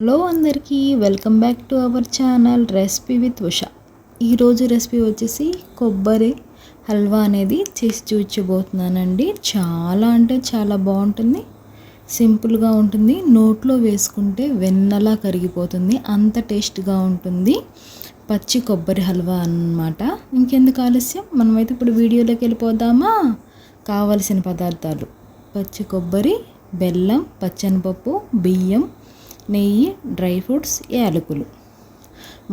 Hello అందరికీ welcome back to our channel recipe with Usha. ఈరోజు recipe వచ్చేసి కొబ్బరి హల్వా అనేది చేసి చూపించబోతున్నానండి. చాలా అంటే చాలా బాగుంటుంది. సింపుల్గా ఉంటుంది. నోట్లో వేసుకుంటే వెన్నలా కరిగిపోతుంది. అంత టేస్ట్గా ఉంటుంది. పచ్చి కొబ్బరి హల్వా అన్నమాట. ఇంకెందుకు ఆలస్యం? మనమైతే ఇప్పుడు వీడియోలోకి వెళ్ళిపోదామా? కావలసిన పదార్థాలు. పచ్చి కొబ్బరి బెల్లం పచ్చనిపప్పు బియ్యం నెయ్యి డ్రై ఫ్రూట్స్ యాలకులు.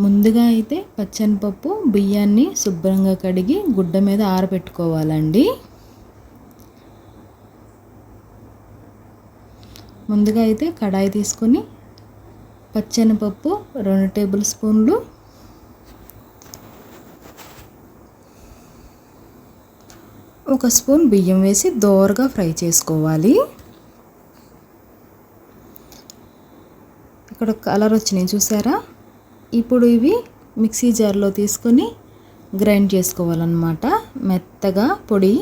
ముందుగా అయితే పచ్చనిపప్పు బియ్యాన్ని శుభ్రంగా కడిగి గుడ్డ మీద ఆరబెట్టుకోవాలండి ముందుగా అయితే కడాయి తీసుకొని పచ్చనిపప్పు రెండు టేబుల్ స్పూన్లు ఒక స్పూన్ బియ్యం వేసి దోరగా ఫ్రై చేసుకోవాలి. ఇక్కడ కలర్ వచ్చినాయి చూసారా? ఇప్పుడు ఇవి మిక్సీ జార్లో తీసుకొని గ్రైండ్ చేసుకోవాలన్నమాట. మెత్తగా పొడి.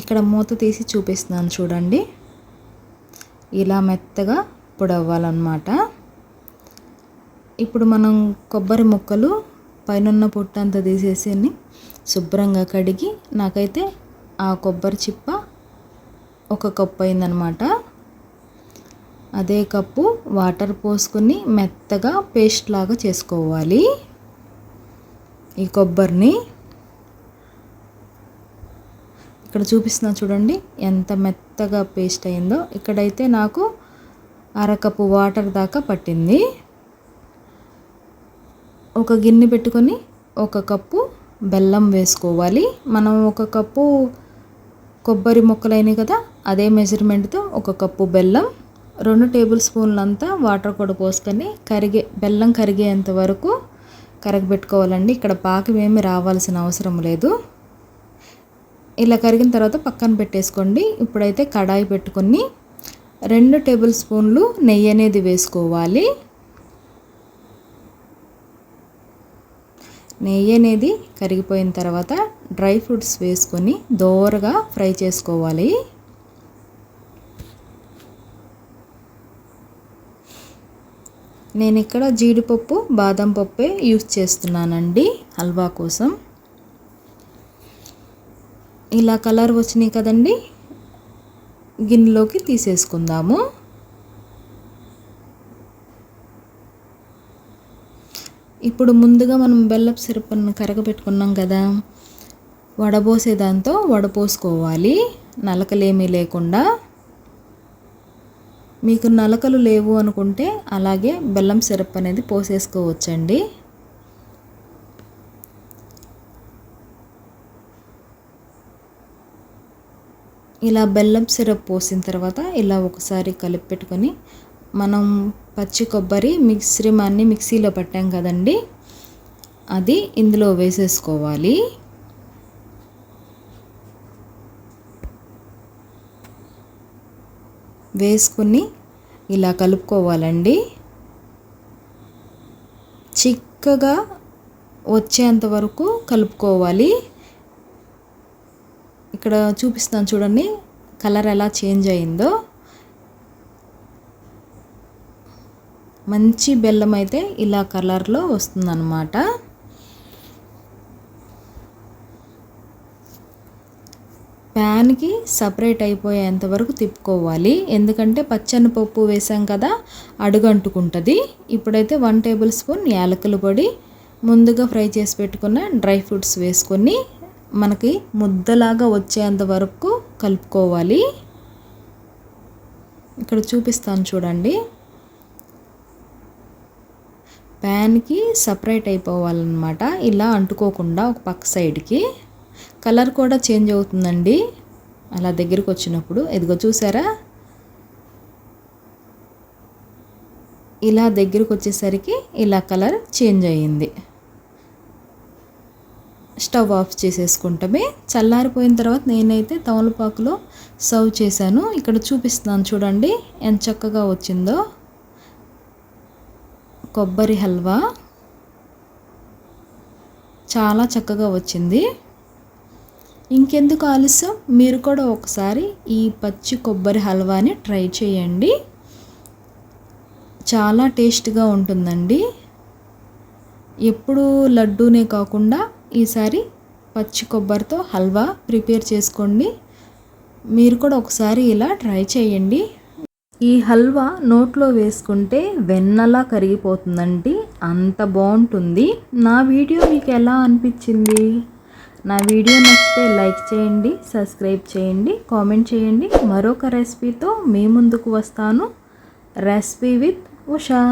ఇక్కడ మూత తీసి చూపిస్తున్నాను చూడండి. ఇలా మెత్తగా పొడి అవ్వాలన్నమాట ఇప్పుడు మనం కొబ్బరి ముక్కలు పైన పొట్టు అంతా తీసేసి శుభ్రంగా కడిగి నాకైతే ఆ కొబ్బరి చిప్ప ఒక కప్పు అయిందనమాట అదే కప్పు వాటర్ పోసుకొని మెత్తగా పేస్ట్ లాగా చేసుకోవాలి. ఈ కొబ్బరిని ఇక్కడ చూపిస్తున్నా చూడండి ఎంత మెత్తగా పేస్ట్ అయిందో. ఇక్కడైతే నాకు అరకప్పు వాటర్ దాకా పట్టింది. ఒక గిన్నె పెట్టుకొని ఒక కప్పు బెల్లం వేసుకోవాలి. మనం ఒక కప్పు కొబ్బరి ముక్కలైనవి కదా అదే మెజర్మెంట్తో ఒక కప్పు బెల్లం రెండు టేబుల్ స్పూన్లంతా వాటర్ కూడా పోసుకొని కరిగే బెల్లం కరిగేంత వరకు కరగబెట్టుకోవాలండి. ఇక్కడ పాకం ఏమి రావాల్సిన అవసరం లేదు. ఇలా కరిగిన తర్వాత పక్కన పెట్టేసుకోండి. ఇప్పుడైతే కడాయి పెట్టుకొని రెండు టేబుల్ స్పూన్లు నెయ్యి అనేది వేసుకోవాలి. నెయ్యి అనేది కరిగిపోయిన తర్వాత డ్రై ఫ్రూట్స్ వేసుకొని దోరగా ఫ్రై చేసుకోవాలి. నేను ఇక్కడ జీడిపప్పు బాదం పప్పే యూస్ చేస్తున్నానండి హల్వా కోసం. ఇలా కలర్ వచ్చినాయి కదండి గిన్నెలోకి తీసేసుకుందాము. ఇప్పుడు ముందుగా మనం బెల్లపు సిరప్ను కరగబెట్టుకున్నాం కదా వడబోసే దాంతో వడపోసుకోవాలి. నలకలేమీ లేకుండా. మీకు నలకలు లేవు అనుకుంటే అలాగే బెల్లం సిరప్ అనేది పోసేసుకోవచ్చండి. ఇలా బెల్లం సిరప్ పోసిన తర్వాత ఇలా ఒకసారి కలిపి పెట్టుకొని మనం పచ్చి కొబ్బరి మిశ్రమాన్ని మిక్సీలో పట్టాం కదండి. అది ఇందులో వేసేసుకోవాలి. వేసుకుని ఇలా కలుపుకోవాలండి. చిక్కగా వచ్చేంత వరకు కలుపుకోవాలి. ఇక్కడ చూపిస్తాను చూడండి కలర్ ఎలా చేంజ్ అయిందో. మంచి బెల్లం అయితే ఇలా కలర్లో వస్తుందన్నమాట. ప్యాన్కి సపరేట్ అయిపోయేంత వరకు తిప్పుకోవాలి. ఎందుకంటే పచ్చని పప్పు వేసాం కదా అడుగంటుకుంటుంది. ఇప్పుడైతే వన్ టేబుల్ స్పూన్ యాలకుల పొడి ముందుగా ఫ్రై చేసి పెట్టుకున్న డ్రై ఫ్రూట్స్ వేసుకొని మనకి ముద్దలాగా వచ్చేంత వరకు కలుపుకోవాలి. ఇక్కడ చూపిస్తాను చూడండి. ప్యాన్కి సపరేట్ అయిపోవాలన్నమాట. ఇలా అంటుకోకుండా ఒక పక్క సైడ్కి. కలర్ కూడా చేంజ్ అవుతుందండి. అలా దగ్గరికి వచ్చినప్పుడు. ఎదిగో చూసారా? ఇలా దగ్గరకు వచ్చేసరికి ఇలా కలర్ చేంజ్ అయ్యింది. స్టవ్ ఆఫ్ చేసేసుకుంటామే. చల్లారిపోయిన తర్వాత నేనైతే తమలపాకులో సర్వ్ చేశాను. ఇక్కడ చూపిస్తున్నాను చూడండి. ఎంత చక్కగా వచ్చిందో. కొబ్బరి హల్వా. చాలా చక్కగా వచ్చింది. ఇంకెందుకు ఆలస్యం? మీరు కూడా ఒకసారి ఈ పచ్చి కొబ్బరి హల్వాని ట్రై చేయండి. చాలా టేస్ట్గా ఉంటుందండి. ఎప్పుడు లడ్డూనే కాకుండా ఈసారి పచ్చి కొబ్బరితో హల్వా ప్రిపేర్ చేసుకోండి. మీరు కూడా ఒకసారి ఇలా ట్రై చేయండి. ఈ హల్వా నోట్లో వేసుకుంటే వెన్నలా కరిగిపోతుందండి. అంత బాగుంటుంది. నా వీడియో మీకు ఎలా అనిపించింది? నా వీడియో నచ్చితే లైక్ చేయండి సబ్స్క్రైబ్ చేయండి కామెంట్ చేయండి. మరొక రెసిపీతో మీ ముందుకు వస్తాను. Recipe with Usha.